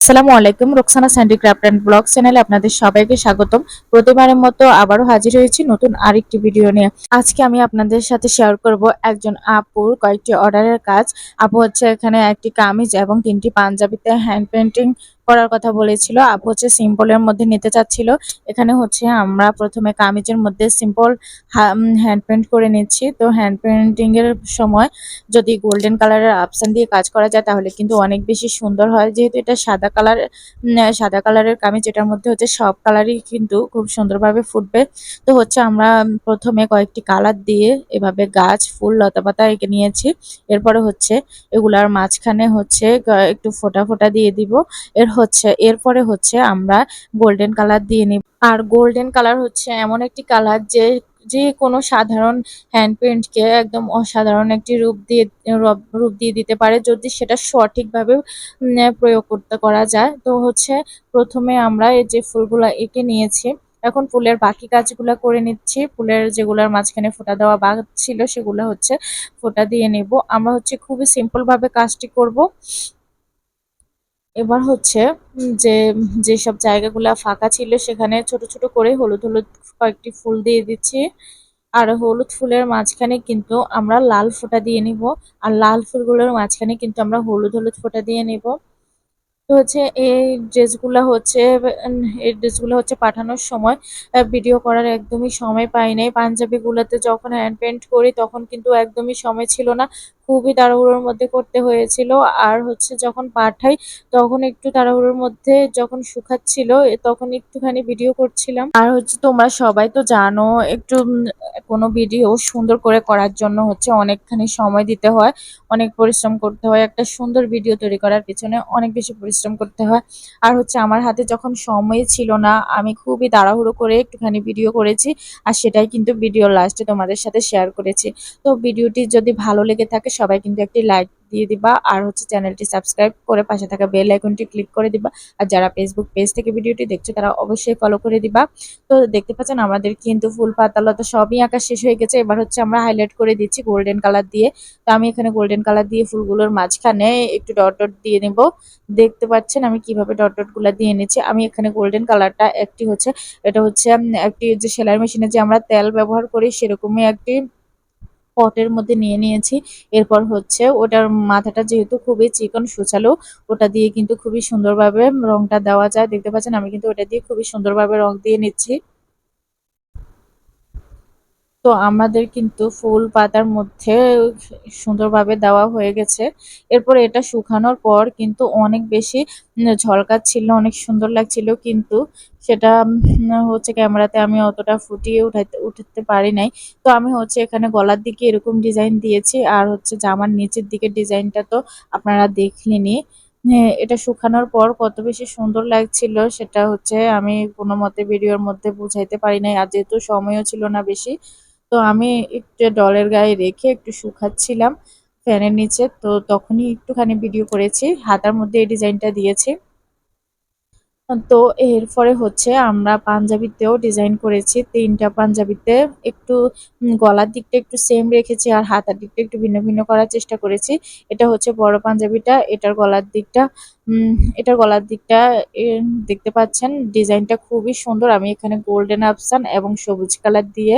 আসসালামু আলাইকুম, Roksana Sandy craft and blog চ্যানেলে আপনাদের সবাইকে স্বাগতম। প্রতিবারের মতো আবারও হাজির হয়েছি নতুন আরেকটি ভিডিও নিয়ে। আজকে আমি আপনাদের সাথে শেয়ার করব একজন আপুর কয়েকটি অর্ডারের কাজ। আপু হচ্ছে এখানে একটি কামিজ এবং তিনটি পাঞ্জাবিতে হ্যান্ড পেন্টিং করার কথা বলেছিল। আপু হচ্ছে সিম্পলের মধ্যে নিতে চাচ্ছিল। এখানে হচ্ছে আমরা প্রথমে কামিজের মধ্যে সিম্পল হ্যান্ড পেন্ট করে নিচ্ছি। তো হ্যান্ড পেন্টিং এর সময় যদি গোল্ডেন কালারের অপশান দিয়ে কাজ করা যায়, তাহলে কিন্তু অনেক বেশি সুন্দর হয়। যেহেতু এটা সাদা কালার সাদা কালারের কামিজ, এটার মধ্যে হচ্ছে সব কালারই কিন্তু খুব সুন্দরভাবে ফুটবে। তো হচ্ছে আমরা প্রথমে কয়েকটি কালার দিয়ে এভাবে গাছ, ফুল, লতাপাতা এঁকে নিয়েছি। এরপরে হচ্ছে এগুলার মাঝখানে হচ্ছে একটু ফোটা ফোটা দিয়ে দিব। এর হচ্ছে, এরপরে হচ্ছে আমরা গোল্ডেন কালার দিয়ে নিব। আর গোল্ডেন কালার হচ্ছে এমন একটি কালার যে যে কোনো সাধারণ হ্যান্ড পেন্টকে একদম অসাধারণ একটি রূপ দিয়ে রূপ দিয়ে দিতে পারে যদি সেটা সঠিকভাবে প্রয়োগ করতে করা যায়। তো হচ্ছে প্রথমে আমরা এই যে ফুলগুলো এঁকে নিয়েছি, এখন ফুলের বাকি কাজগুলো করে নিচ্ছি। ফুলের যেগুলোর মাঝখানে ফোঁটা দেওয়া বাদ ছিল সেগুলো হচ্ছে ফোঁটা দিয়ে নেব। আমরা হচ্ছে খুবই সিম্পল ভাবে কাজটি করব। এবার হচ্ছে যে, যেসব জায়গাগুলা ফাঁকা ছিল সেখানে ছোট ছোট করে হলুদ হলুদ কয়েকটি ফুল দিয়ে দিচ্ছি। আর হলুদ ফুলের মাঝখানে কিন্তু আমরা লাল ফোঁটা দিয়ে নিব। আর লাল ফুলগুলোর মাঝখানে কিন্তু আমরা হলুদ হলুদ ফোঁটা দিয়ে নিব। তো হচ্ছে, এই ড্রেসগুলো হচ্ছে এই ড্রেসগুলো হচ্ছে পাঠানোর সময় ভিডিও করার একদমই সময় পাই নাই। পাঞ্জাবিগুলোতে যখন হ্যান্ড পেন্ট করি তখন কিন্তু একদমই সময় ছিল না। খুবই তাড়াহুড়োর মধ্যে করতে হয়েছিল। আর হচ্ছে যখন পাঠাই, তখন একটু তাড়াহুড়োর মধ্যে যখন শুকাচ্ছিল তখন একটুখানি ভিডিও করছিলাম। আর হচ্ছে তোমরা সবাই তো জানো, একটু কোনো ভিডিও সুন্দর করে করার জন্য হচ্ছে অনেকখানি সময় দিতে হয়। অনেক পরিশ্রম করতে হয়। একটা সুন্দর ভিডিও তৈরি করার পিছনে অনেক বেশি পরিশ্রম করতে হয়। আর হচ্ছে আমার হাতে যখন সময় ছিল না, আমি খুবই তাড়াহুড়ো করে একটুখানি ভিডিও করেছি। আর সেটাই কিন্তু ভিডিও লাস্টে তোমাদের সাথে শেয়ার করেছি। তো ভিডিওটি যদি ভালো লেগে থাকে সবাই কিন্তু একটি লাইক দিয়ে দিবা। আর হচ্ছে চ্যানেলটি সাবস্ক্রাইব করে পাশে থাকা বেল আইকনটি ক্লিক করে দিবা। আর যারা ফেসবুক পেজ থেকে ভিডিওটি দেখছ, তারা অবশ্যই ফলো করে দিবা। তো দেখতে পাচ্ছেন, আমাদের কিন্তু ফুল পাতালতা সবই আঁকা শেষ হয়ে গেছে। এবার হচ্ছে আমরা হাইলাইট করে দিচ্ছি গোল্ডেন কালার দিয়ে। তো আমি এখানে গোল্ডেন কালার দিয়ে ফুলগুলোর মাঝখানে একটু ডট ডট দিয়ে নেব। দেখতে পাচ্ছেন, আমি কীভাবে ডট ডটগুলা দিয়ে নিচ্ছি আমি এখানে গোল্ডেন কালারটা একটি হচ্ছে, এটা হচ্ছে একটি যে সেলাই মেশিনে যে আমরা তেল ব্যবহার করি, সেরকমই একটি পটের মধ্যে নিয়ে নিয়েছি। এরপর হচ্ছে ওটার মাথাটা যেহেতু খুবই চিকন সুচালো, ওটা দিয়ে কিন্তু খুবই সুন্দরভাবে রংটা দেওয়া যায়। দেখতে পাচ্ছেন, আমি কিন্তু ওটা দিয়ে খুবই সুন্দরভাবে রং দিয়ে নিচ্ছি। তো আমাদের কিন্তু ফুল পাতার মধ্যে সুন্দরভাবে দেওয়া হয়ে গেছে। এরপর এটা শুকানোর পর কিন্তু অনেক বেশি ঝলকাচ্ছিল অনেক সুন্দর লাগছিল কিন্তু সেটা হচ্ছে ক্যামেরাতে আমি অতটা ফুটিয়ে উঠাতে উঠাতে পারি নাই। তো আমি হচ্ছে এখানে গলার দিকে এরকম ডিজাইন দিয়েছি আর হচ্ছে জামার নিচের দিকে ডিজাইনটা তো আপনারা দেখলেনই। হ্যাঁ, এটা শুকানোর পর কত বেশি সুন্দর লাগছিল সেটা হচ্ছে আমি কোনো মতে ভিডিওর মধ্যে বুঝাইতে পারি নাই আর যেহেতু সময়ও ছিল না বেশি তো আমি একটু ডলের গায়ে রেখে একটু শুকাচ্ছিলাম ফ্যানের নিচে, তো তখনই একটুখানি ভিডিও করেছি। হাতার মধ্যে এই ডিজাইনটা দিয়েছি। তো এরপরে হচ্ছে আমরা পাঞ্জাবিতেও ডিজাইন করেছি। তিনটা পাঞ্জাবিতে একটু গলার দিকটা একটু সেম রেখেছি আর হাতার দিকটা একটু ভিন্ন ভিন্ন করার চেষ্টা করেছি। এটা হচ্ছে বড় পাঞ্জাবিটা, এটার গলার দিকটা এটার গলার দিকটা দেখতে পাচ্ছেন ডিজাইনটা খুবই সুন্দর। আমি এখানে গোল্ডেন অপশন এবং সবুজ কালার দিয়ে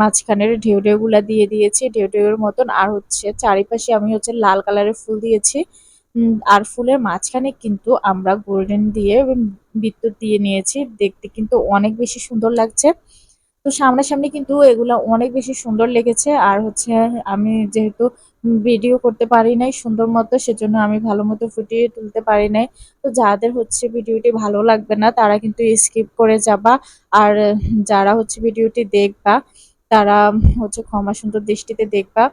মাঝখানের ঢেউ ঢেউ গুলা দিয়ে দিয়েছি। ঢেউ ঢেউয়ের মতন। আর হচ্ছে চারিপাশে আমি হচ্ছে লাল কালারের ফুল দিয়েছি। আর ফুলের মাঝখানে কিন্তু আমরা গোল্ডেন দিয়ে বিদ্যুৎ দিয়ে নিয়েছি। দেখতে কিন্তু অনেক বেশি সুন্দর লাগছে। তো সামনাসামনি কিন্তু এগুলা অনেক বেশি সুন্দর লেগেছে। আর হচ্ছে আমি যেহেতু ভিডিও করতে পারি নাই সুন্দর মতো, সেজন্য আমি ভালো মতো ফুটিয়ে তুলতে পারি নাই। তো যাদের হচ্ছে ভিডিওটি ভালো লাগবে না, তারা কিন্তু স্কিপ করে যাবা। আর যারা হচ্ছে ভিডিওটি দেখবা, তারা হচ্ছে ক্ষমা সুন্দর দৃষ্টিতে দেখবা।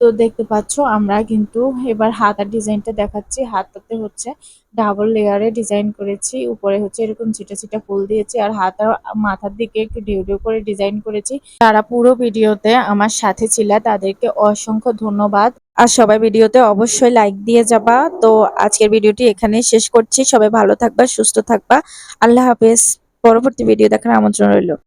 তো দেখতে পাচ্ছ আমরা কিন্তু এবার হাতার ডিজাইনটা দেখাচ্ছি। হাতাতে হচ্ছে ডাবল লেয়ারে ডিজাইন করেছি। উপরে হচ্ছে এরকম ছিটা ছিটা ফুল দিয়েছি আর হাতার মাথার দিকে একটু ঢেউ ঢেউ করে ডিজাইন করেছি। তারা পুরো ভিডিওতে আমার সাথে ছিল তাদেরকে অসংখ্য ধন্যবাদ। আর সবাই ভিডিওতে অবশ্যই লাইক দিয়ে যাবা। তো আজকের ভিডিওটি এখানে শেষ করছি। সবাই ভালো থাকবা, সুস্থ থাকবা। আল্লাহ হাফেজ। পরবর্তী ভিডিও দেখার আমন্ত্রণ রইল।